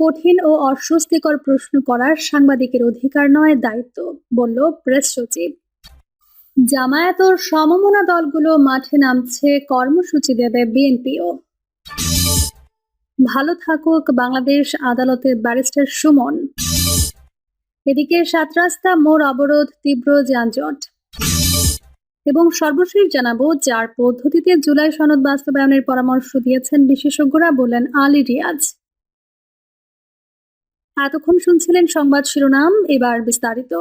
কঠিন ও অস্বস্তিকর প্রশ্ন করার সাংবাদিকের অধিকার নয় দায়িত্ব, বলল প্রেস সচিব। জামায়াত ও সমমনা দলগুলো মাঠে নামছে কর্মসূচি দেবে বিএনপিও। ভালো থাকুক বাংলাদেশ আদালতের ব্যারিস্টার সুমন। এদিকে সাত রাস্তা মোড় অবরোধ, তীব্র যানজট। এবং সর্বশেষ জানাব, যার পদ্ধতিতে জুলাই সনদ বাস্তবায়নের পরামর্শ দিয়েছেন বিশেষজ্ঞরা বললেন আলী রিয়াজ। এতক্ষণ শুনছিলেন সংবাদ শিরোনাম, এবার বিস্তারিত।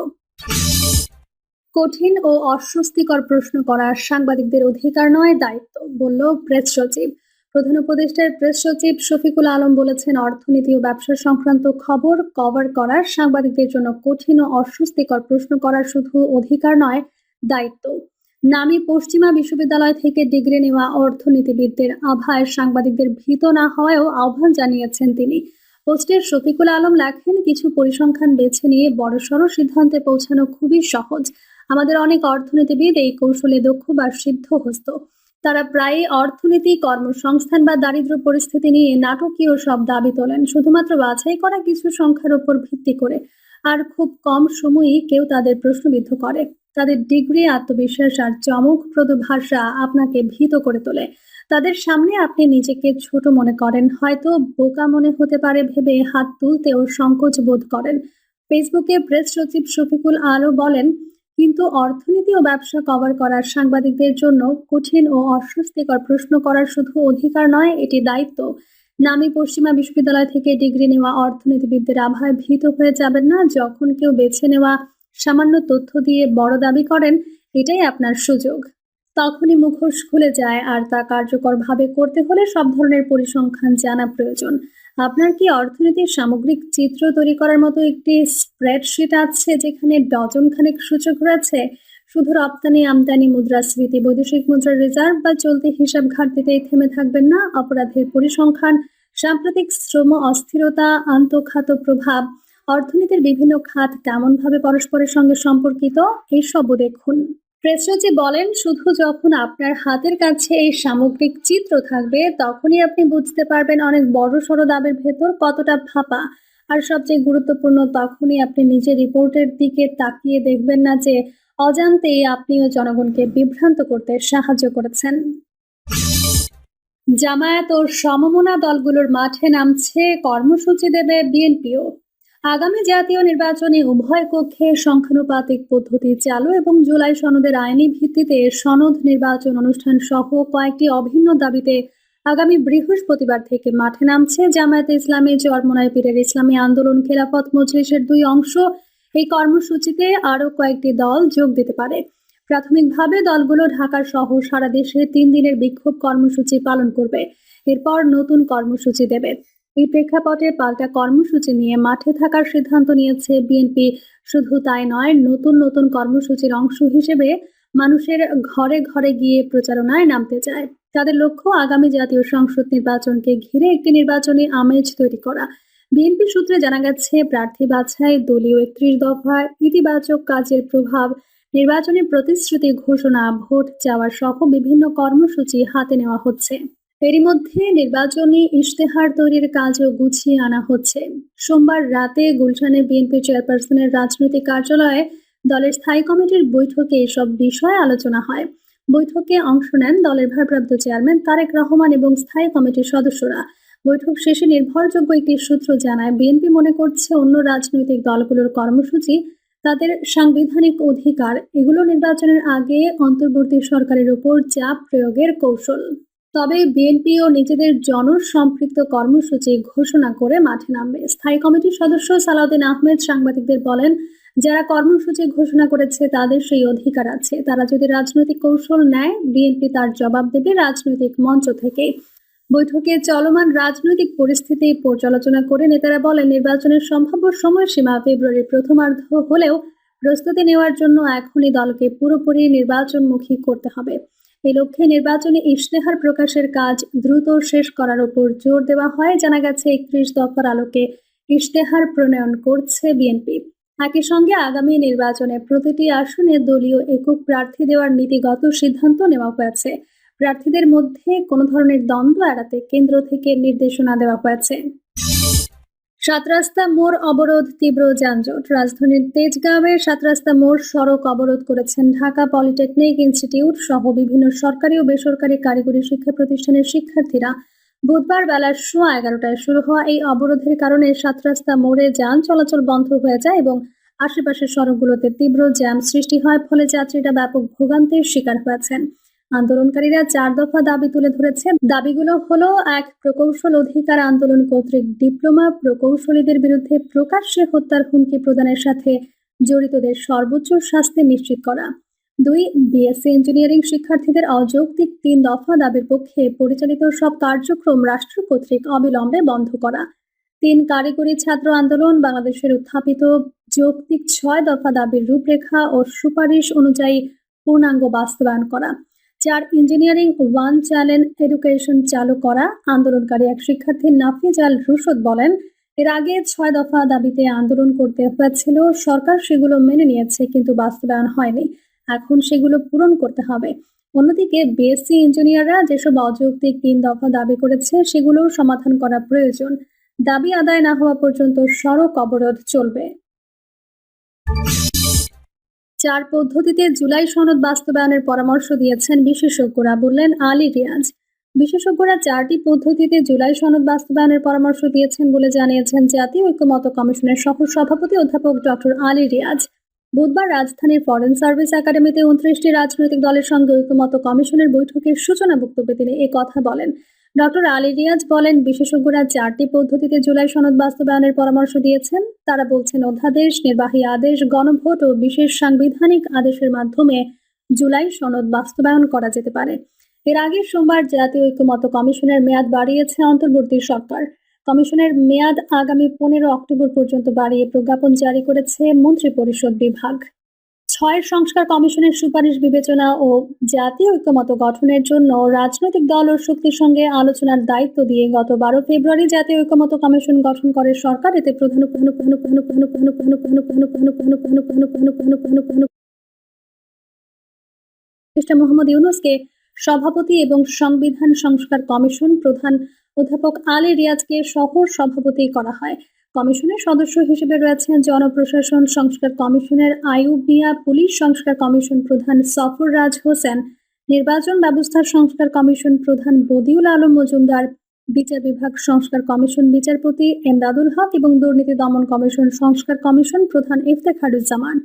কঠিন ও অস্বস্তিকর প্রশ্ন করার সাংবাদিকদের অধিকার নয় দায়িত্ব, বলল প্রেস সচিব। প্রধান উপদেষ্টার প্রেস সচিব শফিকুল আলম বলেছেন, অর্থনীতি ও ব্যবসা সংক্রান্ত খবর কভার করার সাংবাদিকদের জন্য কঠিন ও অস্বস্তিকর প্রশ্ন করার শুধু অধিকার নয়, দায়িত্ব। নামি পশ্চিমা বিশ্ববিদ্যালয় থেকে ডিগ্রি নেওয়া অর্থনীতিবিদদের আভায় সাংবাদিকদের ভীত না হওয়াও আহ্বান জানিয়েছেন তিনি। পোস্টের শফিকুল আলম লেখেন, কিছু পরিসংখ্যান বেছে নিয়ে বড়সড় সিদ্ধান্তে পৌঁছানো খুবই সহজ। আমাদের অনেক অর্থনীতিবিদ এই কৌশলে দক্ষ বা সিদ্ধ হস্ত। তারা প্রায় অর্থনীতি, কর্মসংস্থান বা দারিদ্র পরিস্থিতি নিয়ে নাটকীয় সব দাবি তোলেন, শুধুমাত্র বাছাই করা কিছু সংখ্যার উপর ভিত্তি করে। আর খুব কম সময়ই কেউ তাদের প্রশ্নবিদ্ধ করে। তাদের ডিগ্রি, আত্মবিশ্বাস আর চমকপ্রদ ভাষা আপনাকে ভীত করে তোলে। তাদের সামনে আপনি নিজেকে ছোট মনে করেন। হয়তো বোকা মনে হতে পারে ভেবে হাত তুলতেও সংকোচ বোধ করেন। ফেসবুকে প্রেস সচিব শফিকুল আলো বলেন, কিন্তু অর্থনীতি ও ব্যবসা কভার করার সাংবাদিকদের জন্য কঠিন ও অস্বস্তিকর প্রশ্ন করার শুধু অধিকার নয়, এটি দায়িত্ব। নামি পশ্চিমা বিশ্ববিদ্যালয় থেকে ডিগ্রি নেওয়া অর্থনীতিবিদদের আভায় ভীত হয়ে যাবেন না যখন কেউ বেছে নেওয়া সামান্য তথ্য দিয়ে বড় দাবি করেন, এটাই আপনার সুযোগ। তখনই মুখোশ খুলে যায় আর তা কার্যকরভাবে করতে হলে সব ধরনের পরিসংখ্যান জানা প্রয়োজন। আপনার কি অর্থনীতির সামগ্রিক চিত্র তৈরি করার মতো একটি স্প্রেডশিট আছে যেখানে ডজন খানেক সূচক রয়েছে? শুধু রপ্তানি, আমদানি, মুদ্রাস্ফীতি, বৈদেশিক মুদ্রার রিজার্ভ বা চলতি হিসাব ঘাটতিতেই থেমে থাকবেন না। অপরাধের পরিসংখ্যান সাম্প্রতিক শ্রম অস্থিরতা, আন্তঃখাত প্রভাব, অর্থনীতির বিভিন্ন খাত কেমনভাবে পরস্পরের সঙ্গে সম্পর্কিত এইসবও দেখুন। প্রেস সচিব বলেন, শুধু যখন আপনার হাতের কাছে এই সামগ্রিক চিত্র থাকবে, তখনই আপনি বুঝতে পারবেন অনেক বড় সড়ো দাবের ভেতর কতটা ফাঁপা। আর সবচেয়ে গুরুত্বপূর্ণ, তখনই আপনি নিজের রিপোর্টের দিকে তাকিয়ে দেখবেন না যে, অজান্তেই আপনিও জনগণকে বিভ্রান্ত করতে সাহায্য করেছেন। জামায়াত ও সমমনা দলগুলোর মাঠে নামছে কর্মসূচি দেবে বিএনপিও। আগামী জাতীয় নির্বাচনে উভয় কক্ষে সংখ্যানুপাতিক পদ্ধতি চালু এবং জুলাই সনদের আইনি ভিত্তিতে সনদ নির্বাচন অনুষ্ঠান সহ কয়েকটি অভিন্ন দাবিতে আগামী বৃহস্পতিবার থেকে মাঠে নামছে জামায়াতে ইসলামী চরমনাই পীরের ইসলামী আন্দোলন খেলাফত মজলিসের দুই অংশ। এই কর্মসূচিতে আরও কয়েকটি দল যোগ দিতে পারে। প্রাথমিকভাবে দলগুলো ঢাকা সহ সারা দেশে তিন দিনের বিক্ষোভ কর্মসূচি পালন করবে। এরপর নতুন কর্মসূচি দেবে। এই প্রেক্ষাপটে পাল্টা কর্মসূচি নিয়ে মাঠে থাকার সিদ্ধান্ত নিয়েছে বিএনপি। শুধু তাই নয়, নতুন নতুন কর্মসূচির অংশ হিসেবে মানুষের ঘরে ঘরে গিয়ে প্রচারণায় নামতে চায়। তাদের লক্ষ্য আগামী জাতীয় সংসদ নির্বাচনকে ঘিরে একটি নির্বাচনী আমেজ তৈরি করা। বিএনপি সূত্রে জানা গেছে, প্রার্থী বাছাই দলীয় একত্রিশ দফা ইতিবাচক কাজের প্রভাব নির্বাচনী প্রতিশ্রুতি ঘোষণা, ভোট চাওয়া সহ বিভিন্ন কর্মসূচি হাতে নেওয়া হচ্ছে। এরই মধ্যে নির্বাচনী ইশতেহার তৈরির কাজও গুছিয়ে আনা হচ্ছে। সোমবার রাতে গুলশানে বিএনপি চেয়ারপারসনের রাজনৈতিক কার্যালয়ে দলের স্থায়ী কমিটির বৈঠকে এসব বিষয়ে আলোচনা হয়। বৈঠকে অংশ নেন দলের ভারপ্রাপ্ত চেয়ারম্যান তারেক রহমান এবং স্থায়ী কমিটির সদস্যরা। বৈঠক শেষে নির্ভরযোগ্য একটি সূত্র জানায়, বিএনপি মনে করছে অন্য রাজনৈতিক দলগুলোর কর্মসূচি তাদের সাংবিধানিক অধিকার, এগুলো নির্বাচনের আগে অন্তর্বর্তী সরকারের উপর চাপ প্রয়োগের কৌশল। তবে বিএনপিও নিজেদের জনসম্পৃক্ত কর্মসূচি ঘোষণা করে মাঠে নামবে। স্থায়ী কমিটির সদস্য সালাউদ্দিন আহমেদ সাংবাদিকদের বলেন, যারা কর্মসূচি ঘোষণা করেছে তাদের সেই অধিকার আছে। তারা যদি রাজনৈতিক কৌশল নেয়, বিএনপি তার জবাব দেবে রাজনৈতিক মঞ্চ থেকে বৈঠকে চলমান রাজনৈতিক পরিস্থিতি পর্যালোচনা করে নেতারা বলেন, নির্বাচনের সম্ভাব্য সময়সীমা ফেব্রুয়ারির প্রথমার্ধ হলেও প্রস্তুতি নেওয়ার জন্য এখনই দলকে পুরোপুরি নির্বাচনমুখী করতে হবে। এই লক্ষ্যে নির্বাচনী ইশতেহার প্রকাশের কাজ দ্রুত শেষ করার উপর জোর দেওয়া হয়। জানা গেছে, একত্রিশ দফার আলোকে ইশতেহার প্রণয়ন করছে বিএনপি। একই সঙ্গে আগামী নির্বাচনে প্রতিটি আসনে দলীয় একক প্রার্থী দেওয়ার নীতিগত সিদ্ধান্ত নেওয়া হয়েছে। প্রার্থীদের মধ্যে কোনো ধরনের দ্বন্দ্ব এড়াতে কেন্দ্র থেকে নির্দেশনা দেওয়া হয়েছে। সাত রাস্তা মোড় অবরোধ তীব্র যানজট। রাজধানীর তেজগাঁওয়ের সাত রাস্তা মোড় সড়ক অবরোধ করেছেন ঢাকা পলিটেকনিক ইনস্টিটিউট সহ বিভিন্ন সরকারি ও বেসরকারি কারিগরি শিক্ষা প্রতিষ্ঠানের শিক্ষার্থীরা বুধবার বেলা সোয়া এগারোটায় শুরু হওয়া এই অবরোধের কারণে সাত রাস্তা মোড়ে যান চলাচল বন্ধ হয়ে যায় এবং আশেপাশের সড়কগুলোতে তীব্র জ্যাম সৃষ্টি হয়, ফলে যাত্রীরা ব্যাপক ভোগান্তির শিকার হয়েছেন। আন্দোলনকারীরা চার দফা দাবি তুলে ধরেছে। দাবিগুলো হলো, এক, প্রকৌশল অধিকার আন্দোলন কর্তৃক ডিপ্লোমা প্রকৌশলীদের বিরুদ্ধে প্রকাশ্যে হত্যার হুমকি প্রদানের সাথে জড়িতদের সর্বোচ্চ শাস্তি নিশ্চিত করা। দুই, বিএসসি ইঞ্জিনিয়ারিং শিক্ষার্থীদের অযৌক্তিক তিন দফা দাবির পক্ষে পরিচালিত সব কার্যক্রম রাষ্ট্র কর্তৃক অবিলম্বে বন্ধ করা। তিন, কারিগরি ছাত্র আন্দোলন বাংলাদেশের উত্থাপিত যৌক্তিক ছয় দফা দাবির রূপরেখা ও সুপারিশ অনুযায়ী পূর্ণাঙ্গ বাস্তবায়ন করা। চার ইঞ্জিনিয়ারিং, ওয়ান চ্যালেঞ্জ এডুকেশন চালু করা আন্দোলনকারী এক শিক্ষার্থী নাফিজ আল রুশদ বলেন, এর আগে ছয় দফা দাবিতে আন্দোলন করতে হয়েছিল, সরকার সেগুলো মেনে নিয়েছে কিন্তু বাস্তবায়ন হয়নি, এখন সেগুলো পূরণ করতে হবে। অন্যদিকে বিএসসি ইঞ্জিনিয়াররা যেসব অযৌক্তিক তিন দফা দাবি করেছে সেগুলোও সমাধান করা প্রয়োজন। দাবি আদায় না হওয়া পর্যন্ত সড়ক অবরোধ চলবে। চার পদ্ধতিতে জুলাই সনদ বাস্তবায়নের পরামর্শ দিয়েছেন বিশেষজ্ঞরা। বললেন, আলী রিয়াজ বিশেষজ্ঞরা চারটি পদ্ধতিতে জুলাই সনদ বাস্তবায়নের পরামর্শ দিয়েছেন বলে জানিয়েছেন জাতীয় ঐক্যমত কমিশনের সহ সভাপতি অধ্যাপক ডক্টর আলী রিয়াজ। বুধবার রাজধানীর ফরেন সার্ভিস একাডেমিতে উনত্রিশটি রাজনৈতিক দলের সঙ্গে ঐক্যমত কমিশনের বৈঠকের সূচনা বক্তব্যে তিনি কথা বলেন। ডক্টর আলী রিয়াজ বলেন, বিশেষজ্ঞরা চারটি পদ্ধতিতে জুলাই সনদ বাস্তবায়নের পরামর্শ দিয়েছেন। তারা বলছেন, অধ্যাদেশ, নির্বাহী আদেশ, গণভোট ও বিশেষ সাংবিধানিক আদেশের মাধ্যমে জুলাই সনদ বাস্তবায়ন করা যেতে পারে। এর আগে সোমবার জাতীয় ঐক্যমত কমিশনের মেয়াদ বাড়িয়েছে অন্তর্বর্তী সরকার। কমিশনের মেয়াদ আগামী পনেরো অক্টোবর পর্যন্ত বাড়িয়ে প্রজ্ঞাপন জারি করেছে মন্ত্রিপরিষদ বিভাগ। ছয় সংস্কার কমিশনের সুপারিশ বিবেচনা ও জাতীয় ঐক্যমত গঠনের জন্য রাজনৈতিক দল ও শক্তির সঙ্গে আলোচনার দায়িত্ব দিয়ে গত বারো ফেব্রুয়ারি জাতীয় ঐক্যমত কমিশন গঠন করে সরকার এতে প্রধান মোহাম্মদ ইউনুসকে সভাপতি এবং সংবিধান সংস্কার কমিশন প্রধান অধ্যাপক আলী রিয়াজকে সহ সভাপতি করা হয় কমিশনের সদস্য হিসেবে রয়েছেন জনপ্রশাসন সংস্কার কমিশনের আইউবিয়া, পুলিশ সংস্কার কমিশন প্রধান সফর রাজ হোসেন, নির্বাচন ব্যবস্থা সংস্কার কমিশন প্রধান বদিউল আলম মজুমদার, বিচার বিভাগ সংস্কার কমিশন বিচারপতি এমদাদুল হক এবং দুর্নীতি দমন কমিশন সংস্কার কমিশন প্রধান ইফতেখারুজ্জামান।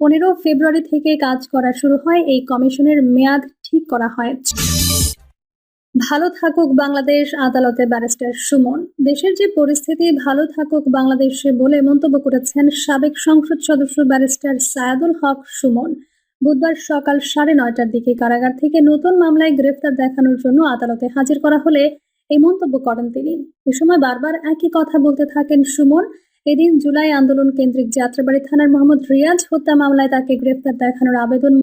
পনেরো ফেব্রুয়ারি থেকে কাজ করা শুরু হয়, এই কমিশনের মেয়াদ ঠিক করা হয়। ভালো থাকুক বাংলাদেশ, আদালতে ব্যারিস্টার সুমন। দেশের যে পরিস্থিতি, ভালো থাকুক বাংলাদেশে বলে মন্তব্য করেছেন সাবেক সংসদ সদস্য ব্যারিস্টার সায়াদুল হক সুমন। বুধবার সকাল সাড়ে নয়টার দিকে কারাগার থেকে নতুন মামলায় গ্রেফতার দেখানোর জন্য আদালতে হাজির করা হলে এই মন্তব্য করেন তিনি। এ সময় বারবার একই কথা বলতে থাকেন সুমন। এদিন জুলাই আন্দোলন কেন্দ্রিক যাত্রাবাড়ি থানার মোহাম্মদ রিয়াজ হত্যা মামলায় তাকে গ্রেফতার দেখানোর আবেদন